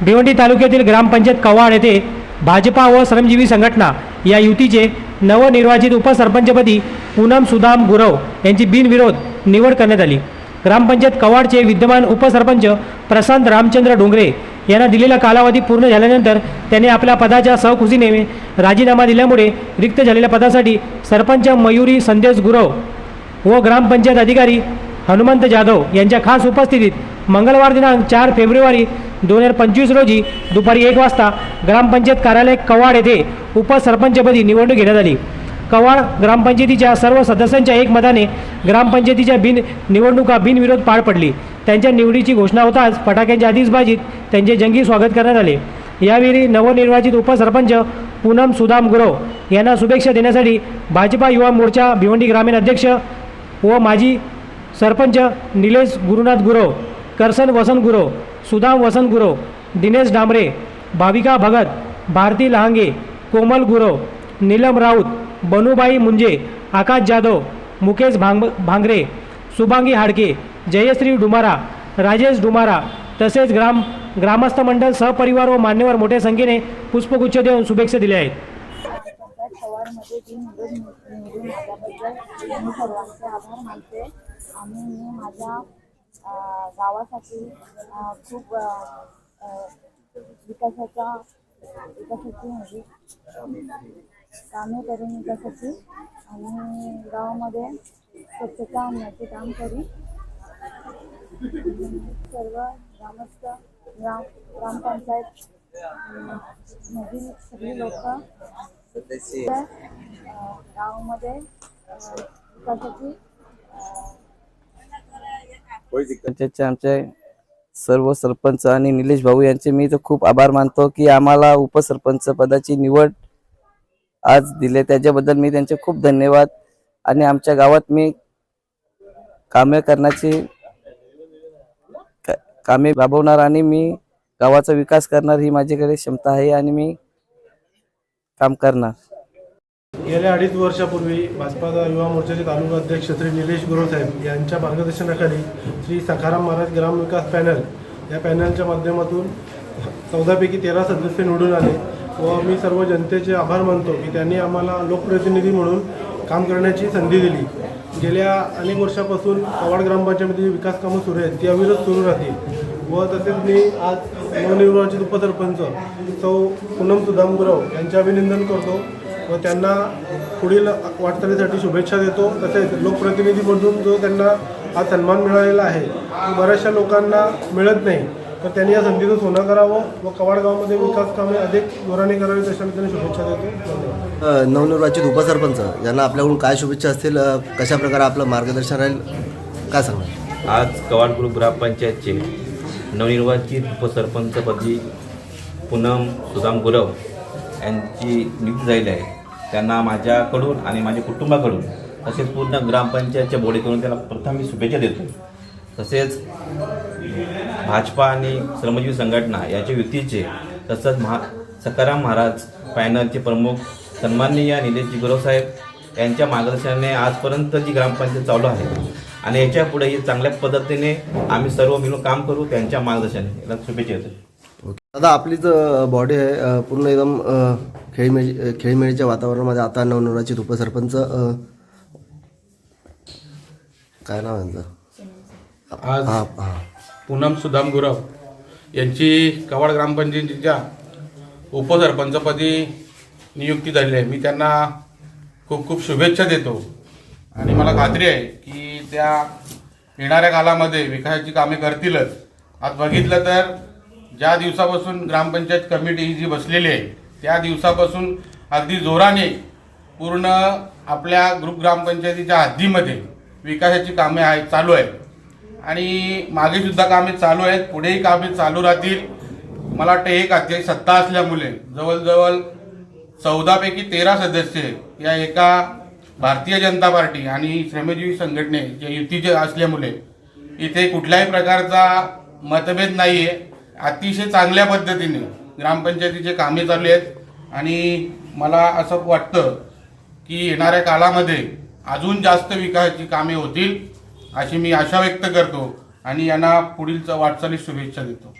भिवंडी तालुक्यातील ग्रामपंचायत कव्हाड येथे भाजपा व श्रमजीवी संघटना या युतीचे नवनिर्वाचित उपसरपंचपदी पूनम सुदाम गुरव यांची बिनविरोध निवड करण्यात आली. ग्रामपंचायत कवाडचे विद्यमान उपसरपंच प्रशांत रामचंद्र डोंगरे यांना दिलेला कालावधी पूर्ण झाल्यानंतर त्यांनी आपल्या पदाच्या सहकुशीने राजीनामा दिल्यामुळे रिक्त झालेल्या पदासाठी सरपंच मयुरी संदेश गुरव व ग्रामपंचायत अधिकारी हनुमंत जाधव यांच्या खास उपस्थितीत मंगळवार दिनांक चार फेब्रुवारी दोन हजार पंचवीस रोजी दुपारी एक वाजता ग्रामपंचायत कार्यालय कवाड येथे उपसरपंचपदी निवडणूक घेण्यात आली. कवाड ग्रामपंचायतीच्या सर्व सदस्यांच्या एकमताने ग्रामपंचायतीच्या बिन निवडणुका बिनविरोध पार पडली. त्यांच्या निवडीची घोषणा होताच फटाक्यांच्या आतिषबाजीत त्यांचे जंगी स्वागत करण्यात आले. यावेळी नवनिर्वाचित उपसरपंच पूनम सुदाम गुरव यांना शुभेच्छा देण्यासाठी भाजपा युवा मोर्चा भिवंडी ग्रामीण अध्यक्ष व माजी सरपंच निलेश गुरुनाथ गुरव करसन वसंत गुरव सुदाम वसंत गुरव दिनेश डांबरे भाविका भगत भारती लहांगे कोमल गुरव नीलम राऊत बनुबाई मुंजे आकाश जाधव मुकेश भांग भांगरे सुभांगी हाडके जयश्री डुमारा राजेश डुमारा तसेच ग्राम ग्रामस्थ मंडळ सहपरिवार व मान्यवर मोठ्या संख्येने पुष्पगुच्छ देऊन शुभेच्छा दिल्या आहेत. पवारमध्ये जी निवडून निवडून आल्याबद्दल मी सर्वांचे आभार मानते आणि मी माझ्या गावासाठी खूप विकासाचा विकासाची म्हणजे कामे करेन विकासाची आणि गावामध्ये स्वच्छता आणण्याचे काम करीन सर्व ग्रामस्थ ग्राम ग्रामपंचायत मधील सगळी लोक गावामध्ये विकासाची पंचायतचे आमचे सर्व सरपंच आणि निलेश भाऊ यांचे मी तर खूप आभार मानतो की आम्हाला उपसरपंच पदाची निवड आज दिले. त्याच्याबद्दल मी त्यांचे खूप धन्यवाद. आणि आमच्या गावात मी कामे करण्याची कामे राबवणार आणि मी गावाचा विकास करणार ही माझ्याकडे क्षमता आहे आणि मी काम करणार. गेल्या अडीच वर्षापूर्वी भाजपाचा युवा मोर्चाचे तालुका अध्यक्ष श्री निलेश गुरुसाहेब यांच्या मार्गदर्शनाखाली श्री सखाराम महाराज ग्राम विकास पॅनल या पॅनलच्या माध्यमातून चौदापैकी तेरा सदस्य निवडून आले व मी सर्व जनतेचे आभार मानतो की त्यांनी आम्हाला लोकप्रतिनिधी म्हणून काम करण्याची संधी दिली. गेल्या अनेक वर्षापासून पवाड ग्रामपंचायतीमध्ये विकास कामं सुरू आहेत ती अविरत सुरू राहतील. व तसेच मी आज नवनिर्वाचित उपसरपंच सौ पूनम सुदाम यांचे अभिनंदन करतो. व त्यांना पुढील वाटचालीसाठी शुभेच्छा देतो. तसेच लोकप्रतिनिधी म्हणून जो त्यांना हा सन्मान मिळालेला आहे तो बऱ्याचशा लोकांना मिळत नाही. तर त्यांनी या संधीचं सोनं करावं व कवाड गावामध्ये विकास कामे अधिक जोराने करावी तशा मी त्यांना शुभेच्छा देतो. नवनिर्वाचित उपसरपंच यांना आपल्याकडून काय शुभेच्छा असतील? कशा प्रकारे आपलं मार्गदर्शन राहील? काय सांगणार? आज कवाड ग्रुप ग्रामपंचायतचे नवनिर्वाचित उपसरपंचपदी पूनम सुदाम गुरव यांची नियुक्ती झालेली आहे. त्यांना माझ्याकडून आणि माझ्या कुटुंबाकडून तसेच पूर्ण ग्रामपंचायतच्या बोडीकडून त्यांना प्रथम मी शुभेच्छा देतो. तसेच भाजपा आणि श्रमजीवी संघटना याच्या युतीचे तसंच महा सकाराम महाराज पॅनलचे प्रमुख सन्माननीय निलेशजी गुरवसाहेब यांच्या मार्गदर्शनाने आजपर्यंत जी ग्रामपंचायत चालू आहे आणि याच्या पुढेही चांगल्या पद्धतीने आम्ही सर्व मिळून काम करू त्यांच्या मार्गदर्शनाने. याला शुभेच्छा देतो. दादा आपली जो बॉडी आहे पूर्ण एकदम खेळीमेळी खेळीमेळीच्या वातावरणामध्ये आता नवनिर्वाचित उपसरपंच अ, काय नाव यांचं आज हां हां. पूनम सुदाम गुरव यांची कवाड ग्रामपंचायतीच्या उपसरपंचपदी नियुक्ती झाली आहे. मी त्यांना खूप खूप शुभेच्छा देतो. आणि मला खात्री आहे की त्या येणाऱ्या कालामध्ये विकासाची कामे करतीलच. आज बघितलं तर ज्या दिवसापासून ग्रामपंचायत कमिटी ही जी बसलेली आहे त्या दिवसापासून अगदी जोराने पूर्ण आपल्या ग्रुप ग्रामपंचायतीच्या हद्दीमध्ये विकासाची कामे आहेत चालू आहेत. आणि मागेसुद्धा कामे चालू आहेत पुढेही कामे चालू राहतील. मला वाटतं एक अध्यक्ष सत्ता असल्यामुळे जवळजवळ चौदापैकी तेरा सदस्य या एका भारतीय जनता पार्टी आणि श्रमजीवी संघटने जे युतीचे असल्यामुळे इथे कुठल्याही प्रकारचा मतभेद नाही आहे अतिशय चांगल्या पद्धतीने ग्रामपंचायतीचे कामे चालू आहेत. आणि मला असं वाटतं की येणाऱ्या काळामध्ये अजून जास्त विकासाची कामे होतील अशी मी आशा व्यक्त करतो. आणि यांना पुढील वाटचालीस शुभेच्छा देतो.